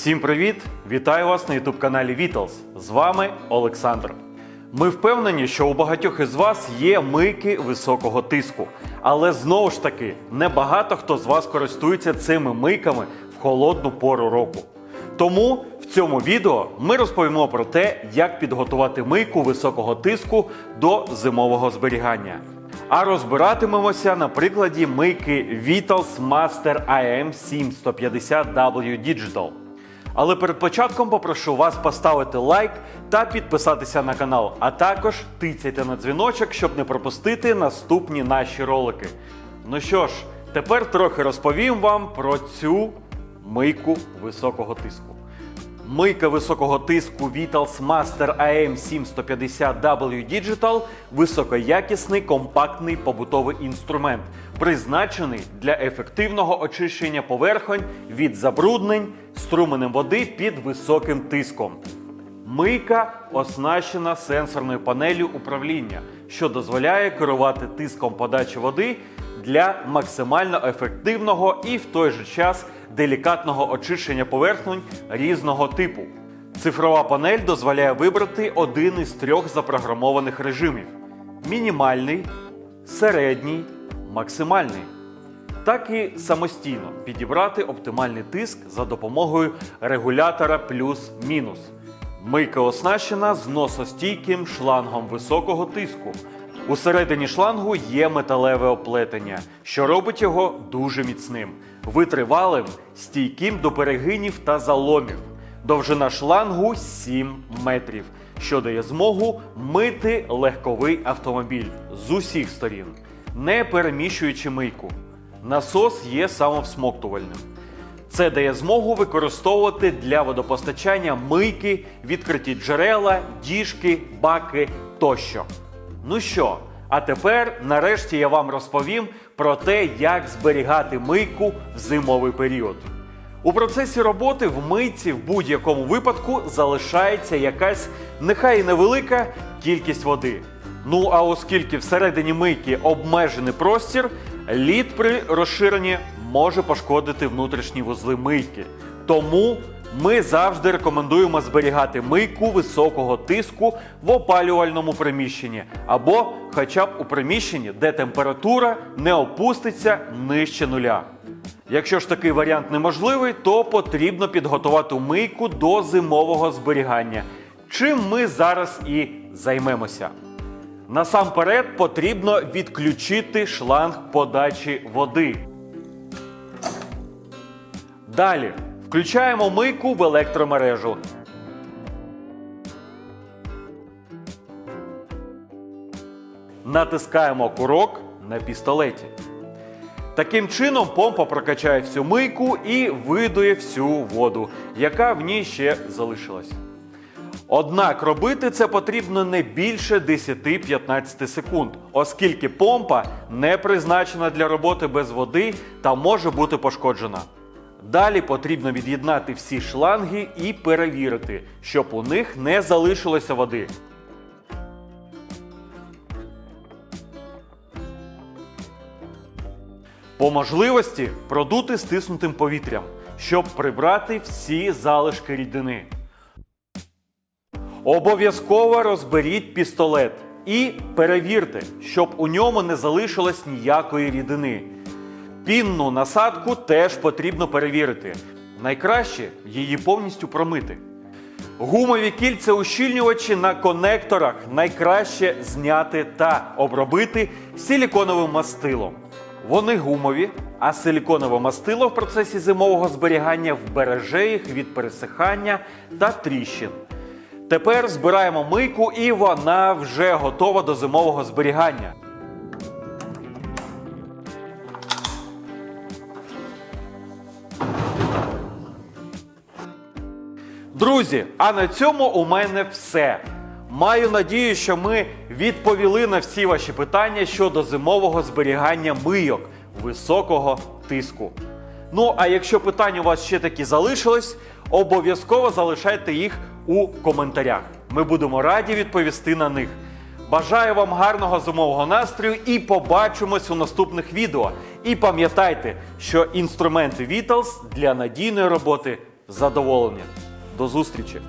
Всім привіт! Вітаю вас на youtube каналі Vitals. З вами Олександр. Ми впевнені, що у багатьох із вас є мийки високого тиску. Але знову ж таки, небагато хто з вас користується цими мийками в холодну пору року. Тому в цьому відео ми розповімо про те, як підготувати мийку високого тиску до зимового зберігання. А розбиратимемося на прикладі мийки Vitals Master IM 7150W Digital. Але перед початком попрошу вас поставити лайк та підписатися на канал, а також тицяйте на дзвіночок, щоб не пропустити наступні наші ролики. Ну що ж, тепер трохи розповім вам про цю мийку високого тиску. Мийка високого тиску Vitals Master AM 7150W Digital високоякісний компактний побутовий інструмент, призначений для ефективного очищення поверхонь від забруднень струменем води під високим тиском. Мийка оснащена сенсорною панелью управління, що дозволяє керувати тиском подачі води для максимально ефективного і в той же час делікатного очищення поверхонь різного типу. Цифрова панель дозволяє вибрати один із трьох запрограмованих режимів: мінімальний, середній, максимальний. Так і самостійно підібрати оптимальний тиск за допомогою регулятора плюс-мінус. Мийка оснащена зносостійким шлангом високого тиску. Усередині шлангу є металеве оплетення, що робить його дуже міцним, витривалим, стійким до перегинів та заломів. Довжина шлангу 7 метрів, що дає змогу мити легковий автомобіль з усіх сторін, не переміщуючи мийку. Насос є самовсмоктувальним. Це дає змогу використовувати для водопостачання мийки, відкриті джерела, діжки, баки тощо. Ну що, а тепер нарешті я вам розповім про те, як зберігати мийку в зимовий період. У процесі роботи в мийці в будь-якому випадку залишається якась нехай і невелика кількість води. Ну а оскільки всередині мийки обмежений простір, лід при розширенні може пошкодити внутрішні вузли мийки. Тому ми завжди рекомендуємо зберігати мийку високого тиску в опалювальному приміщенні або хоча б у приміщенні, де температура не опуститься нижче нуля. Якщо ж такий варіант неможливий, то потрібно підготувати мийку до зимового зберігання, чим ми зараз і займемося. Насамперед потрібно відключити шланг подачі води. Далі включаємо мийку в електромережу. Натискаємо курок на пістолеті. Таким чином помпа прокачає всю мийку і видує всю воду, яка в ній ще залишилась. Однак робити це потрібно не більше 10-15 секунд, оскільки помпа не призначена для роботи без води та може бути пошкоджена. Далі потрібно від'єднати всі шланги і перевірити, щоб у них не залишилося води. По можливості продути стиснутим повітрям, щоб прибрати всі залишки рідини. Обов'язково розберіть пістолет і перевірте, щоб у ньому не залишилось ніякої рідини. Пінну насадку теж потрібно перевірити. Найкраще її повністю промити. Гумові кільця ущільнювачі на конекторах найкраще зняти та обробити силіконовим мастилом. Вони гумові, а силіконове мастило в процесі зимового зберігання вбереже їх від пересихання та тріщин. Тепер збираємо мийку, і вона вже готова до зимового зберігання. Друзі, а на цьому у мене все. Маю надію, що ми відповіли на всі ваші питання щодо зимового зберігання мийок високого тиску. Ну, а якщо питання у вас ще такі залишились, обов'язково залишайте їх у коментарях. Ми будемо раді відповісти на них. Бажаю вам гарного зимового настрою і побачимось у наступних відео. І пам'ятайте, що інструменти Vitals для надійної роботи задоволення. До зустрічі!